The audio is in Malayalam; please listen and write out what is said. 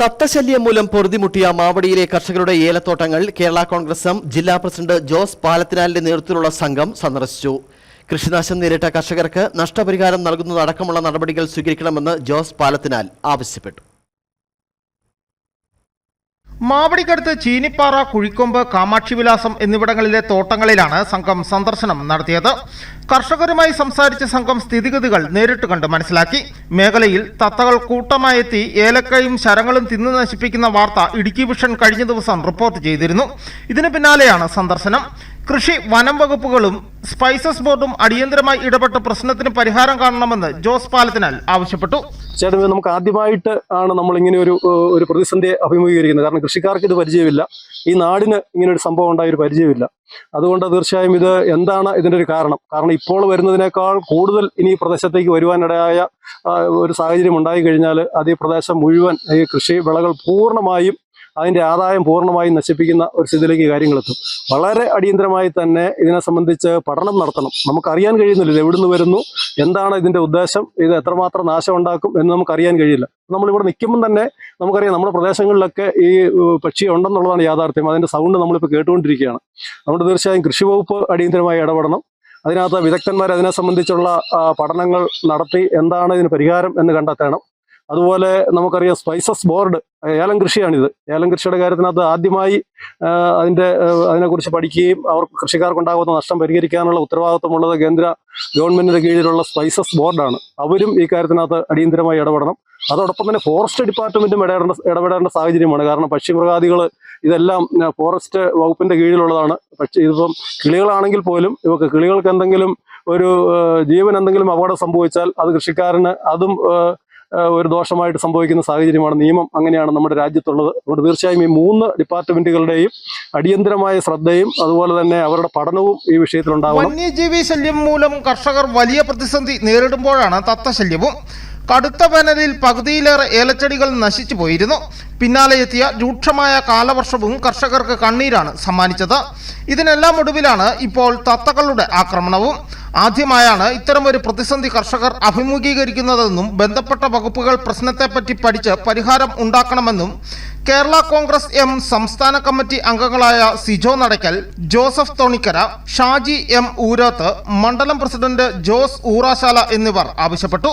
തത്തശല്യം മൂലം പൊറുതിമുട്ടിയ മാവടിയിലെ കർഷകരുടെ ഏലത്തോട്ടങ്ങൾ കേരള കോൺഗ്രസ് ജില്ലാ പ്രസിഡന്റ് ജോസ് പാലത്തിനാലിന്റെ നേതൃത്വത്തിലുള്ള സംഘം സന്ദർശിച്ചു. കൃഷിനാശം നേരിട്ട കർഷകർക്ക് നഷ്ടപരിഹാരം നൽകുന്നതടക്കമുള്ള നടപടികൾ സ്വീകരിക്കണമെന്ന് ജോസ് പാലത്തിനാൽ ആവശ്യപ്പെട്ടു. മാവടിക്കടുത്ത് ചീനിപ്പാറ കുഴിക്കൊമ്പ് കാമാക്ഷി വിലാസം എന്നിവിടങ്ങളിലെ തോട്ടങ്ങളിലാണ് സംഘം സന്ദർശനം നടത്തിയത്. കർഷകരുമായി സംസാരിച്ച സംഘം സ്ഥിതിഗതികൾ നേരിട്ട് കണ്ട് മനസ്സിലാക്കി. മേഖലയിൽ തത്തകൾ കൂട്ടമായെത്തി ഏലക്കയും ശരങ്ങളും തിന്നു നശിപ്പിക്കുന്ന വാർത്ത ഇടുക്കി വിഷൻ കഴിഞ്ഞ ദിവസം റിപ്പോർട്ട് ചെയ്തിരുന്നു. ഇതിന് പിന്നാലെയാണ് സന്ദർശനം. കൃഷി വനം വകുപ്പുകളും സ്പൈസസ് ബോർഡും അടിയന്തരമായി ഇടപെട്ട് പ്രശ്നത്തിന് പരിഹാരം കാണണമെന്ന് ജോസ് പാലത്തിനാൽ ആവശ്യപ്പെട്ടു. ചേട്ടൻ നമുക്ക് ആദ്യമായിട്ട് ആണ് നമ്മൾ ഇങ്ങനെ ഒരു ഒരു പ്രതിസന്ധിയെ അഭിമുഖീകരിക്കുന്നത്. കാരണം കൃഷിക്കാർക്ക് ഇത് പരിചയമില്ല. ഈ നാടിന് ഇങ്ങനെ ഒരു സംഭവം ഉണ്ടായ ഒരു പരിചയമില്ല. അതുകൊണ്ട് തീർച്ചയായും ഇത് എന്താണ് ഇതിന്റെ ഒരു കാരണം? കാരണം ഇപ്പോൾ വരുന്നതിനേക്കാൾ കൂടുതൽ ഇനി ഈ പ്രദേശത്തേക്ക് വരുവാനിടയായ ഒരു സാഹചര്യം ഉണ്ടായി കഴിഞ്ഞാൽ അത് ഈ പ്രദേശം മുഴുവൻ ഈ കൃഷി വിളകൾ പൂർണമായും അതിന്റെ ആദായം പൂർണമായും നശിപ്പിക്കുന്ന ഒരു സ്ഥിതിയിലേക്ക് കാര്യങ്ങളെത്തും. വളരെ അടിയന്തരമായി തന്നെ ഇതിനെ സംബന്ധിച്ച് പഠനം നടത്തണം. നമുക്കറിയാൻ കഴിയുന്നില്ല ഇത് എവിടുന്ന് വരുന്നു എന്താണ് ഇതിന്റെ ഉദ്ദേശം ഇത് എത്രമാത്രം നാശം ഉണ്ടാക്കും എന്ന് നമുക്കറിയാൻ കഴിയില്ല. നമ്മളിവിടെ നിൽക്കുമ്പോൾ തന്നെ നമുക്കറിയാം നമ്മുടെ പ്രദേശങ്ങളിലൊക്കെ ഈ പക്ഷി ഉണ്ടെന്നുള്ളതാണ് യാഥാർത്ഥ്യം. അതിന്റെ സൗണ്ട് നമ്മളിപ്പോൾ കേട്ടുകൊണ്ടിരിക്കുകയാണ്. നമ്മുടെ തീർച്ചയായും കൃഷി വകുപ്പ് അടിയന്തരമായി ഇടപെടണം. അതിനകത്ത് വിദഗ്ധന്മാർ അതിനെ സംബന്ധിച്ചുള്ള പഠനങ്ങൾ നടത്തി എന്താണ് ഇതിന് പരിഹാരം എന്ന് കണ്ടെത്തണം. അതുപോലെ നമുക്കറിയാം സ്പൈസസ് ബോർഡ് ഏലം കൃഷിയാണിത്. ഏലം കൃഷിയുടെ കാര്യത്തിനകത്ത് ആദ്യമായി അതിന്റെ അതിനെക്കുറിച്ച് പഠിക്കുകയും അവർക്ക് കൃഷിക്കാർക്കുണ്ടാകുന്ന നഷ്ടം പരിഹരിക്കാനുള്ള ഉത്തരവാദിത്വമുള്ളത് കേന്ദ്ര ഗവൺമെന്റിന്റെ കീഴിലുള്ള സ്പൈസസ് ബോർഡാണ്. അവരും ഈ കാര്യത്തിനകത്ത് അടിയന്തരമായി ഇടപെടണം. അതോടൊപ്പം തന്നെ ഫോറസ്റ്റ് ഡിപ്പാർട്ട്മെന്റും ഇടപെടേണ്ട ഇടപെടേണ്ട സാഹചര്യമാണ്. കാരണം പക്ഷിമൃഗാദികൾ ഇതെല്ലാം ഫോറസ്റ്റ് വകുപ്പിന്റെ കീഴിലുള്ളതാണ്. പക്ഷേ ഇതിപ്പം കിളികളാണെങ്കിൽ പോലും ഇവക്ക് കിളികൾക്ക് എന്തെങ്കിലും ഒരു ജീവൻ എന്തെങ്കിലും അപകടം സംഭവിച്ചാൽ അത് കൃഷിക്കാരന് അതും ഒരു ദോഷമായിട്ട് സംഭവിക്കുന്ന സാഹചര്യമാണ് നിയമം അങ്ങനെയാണ് നമ്മുടെ രാജ്യത്തുള്ളത്. അതുകൊണ്ട് തീർച്ചയായും ഈ മൂന്ന് ഡിപ്പാർട്ട്മെന്റുകളുടെയും അടിയന്തരമായ ശ്രദ്ധയും അതുപോലെ തന്നെ അവരുടെ പഠനവും ഈ വിഷയത്തിൽ ഉണ്ടാവണം വന്യജീവി ശല്യം മൂലം കർഷകർ വലിയ പ്രതിസന്ധി നേരിടുമ്പോഴാണ് തത്തശല്യവും കടുത്ത വേനലിൽ പകുതിയിലേറെ ഏലച്ചെടികൾ നശിച്ചു പോയിരുന്നു. പിന്നാലെ എത്തിയ രൂക്ഷമായ കാലവർഷവും കർഷകർക്ക് കണ്ണീരാണ് സമ്മാനിച്ചത്. ഇതിനെല്ലാം ഒടുവിലാണ് ഇപ്പോൾ തത്തകളുടെ ആക്രമണവും. ആദ്യമായാണ് ഇത്തരമൊരു പ്രതിസന്ധി കർഷകർ അഭിമുഖീകരിക്കുന്നതെന്നും ബന്ധപ്പെട്ട വകുപ്പുകൾ പ്രശ്നത്തെപ്പറ്റി പഠിച്ച് പരിഹാരം ഉണ്ടാക്കണമെന്നും കേരള കോൺഗ്രസ് എം സംസ്ഥാന കമ്മിറ്റി അംഗങ്ങളായ സിജോ നടക്കൽ ജോസഫ് തോണിക്കര ഷാജി എം ഊരോത്ത് മണ്ഡലം പ്രസിഡന്റ് ജോസ് ഊറാശാല എന്നിവർ ആവശ്യപ്പെട്ടു.